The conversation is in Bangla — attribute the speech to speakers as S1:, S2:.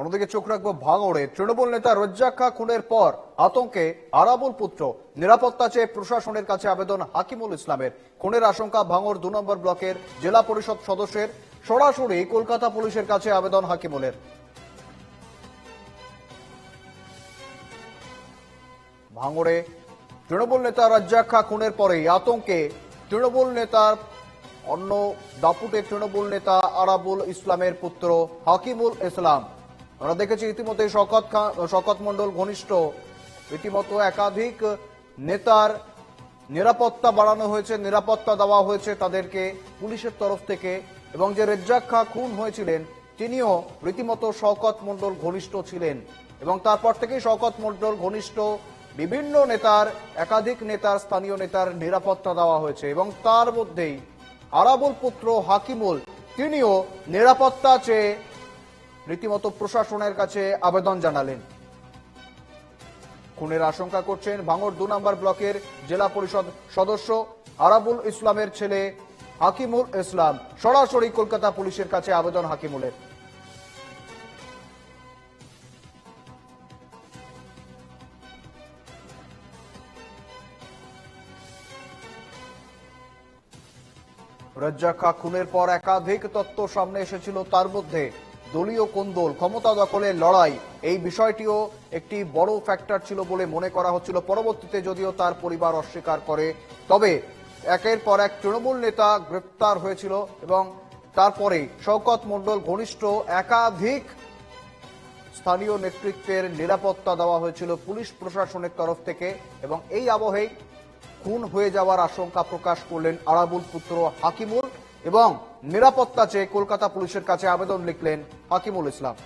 S1: অন্যদিকে চোখ রাখব ভাঙড়ে। তৃণমূল নেতা রজ্জাক খা খুনের পর আতঙ্কে আরাবুল পুত্র। নিরাপত্তা চেয়ে প্রশাসনের কাছে আবেদন হাকিমুল ইসলামের। খুনের আশঙ্কা ভাঙড় দু নম্বর ব্লকের জেলা পরিষদ সদস্যের। সরাসরি কলকাতা পুলিশের কাছে আবেদন হাকিমুলের। ভাঙড়ে তৃণমূল নেতা রাজ্জাক খা খুনের পরেই আতঙ্কে তৃণমূল নেতার অন্য দাপুটে তৃণমূল নেতা আরাবুল ইসলামের পুত্র হাকিমুল ইসলাম। আমরা দেখেছি ইতিমধ্যে শকত শকত মন্ডল ঘনিষ্ঠ। রীতিমতো একাধিক নেতার নিরাপত্তা বাড়ানো হয়েছে, নিরাপত্তা দেওয়া হয়েছে তাদেরকে পুলিশের তরফ থেকে। এবং যে রেজ্জাক খা খুন হয়েছিলেন, তিনিও রীতিমতো শওকত মন্ডল ঘনিষ্ঠ ছিলেন। এবং তারপর থেকেই শওকত মন্ডল ঘনিষ্ঠ বিভিন্ন নেতার, একাধিক নেতার, স্থানীয় নেতার নিরাপত্তা দেওয়া হয়েছে। এবং তার মধ্যেই আরাবুল পুত্র হাকিমুল, তিনিও নিরাপত্তা চেয়ে রীতিমতো প্রশাসনের কাছে আবেদন জানালেন। খুনের আশঙ্কা করছেন ভাঙড় দু নম্বর ব্লকের জেলা পরিষদ সদস্য আরাবুল ইসলামের ছেলে হাকিমুল ইসলাম। সরাসরি কলকাতা পুলিশের কাছে আবেদন হাকিমুলের। রজ্জাক খুনের পর একাধিক তত্ত্ব সামনে এসেছিল তার মধ্যে। দলীয় কোন্দল ক্ষমতা দখলের লড়াই? এই বিষয়টিও একটি বড় ফ্যাক্টর ছিল বলে মনে করা হচ্ছিল। পরবর্তীতে যদিও তার পরিবার অস্বীকার করে, তবে একের পর এক তৃণমূল নেতা গ্রেপ্তার হয়েছিল এবং তারপরে শওকত মণ্ডল ঘনিষ্ঠ একাধিক স্থানীয় নেতৃত্বের নিরাপত্তা দেওয়া হয়েছিল পুলিশ প্রশাসনের তরফ থেকে এবং এই আবহেই খুন হয়ে যাওয়ার আশঙ্কা প্রকাশ করলেন আরাবুল পুত্র হাকিমুল এবং নিরাপত্তা চেয়ে কলকাতা পুলিশের কাছে আবেদন লিখলেন হাকিমুল ইসলাম।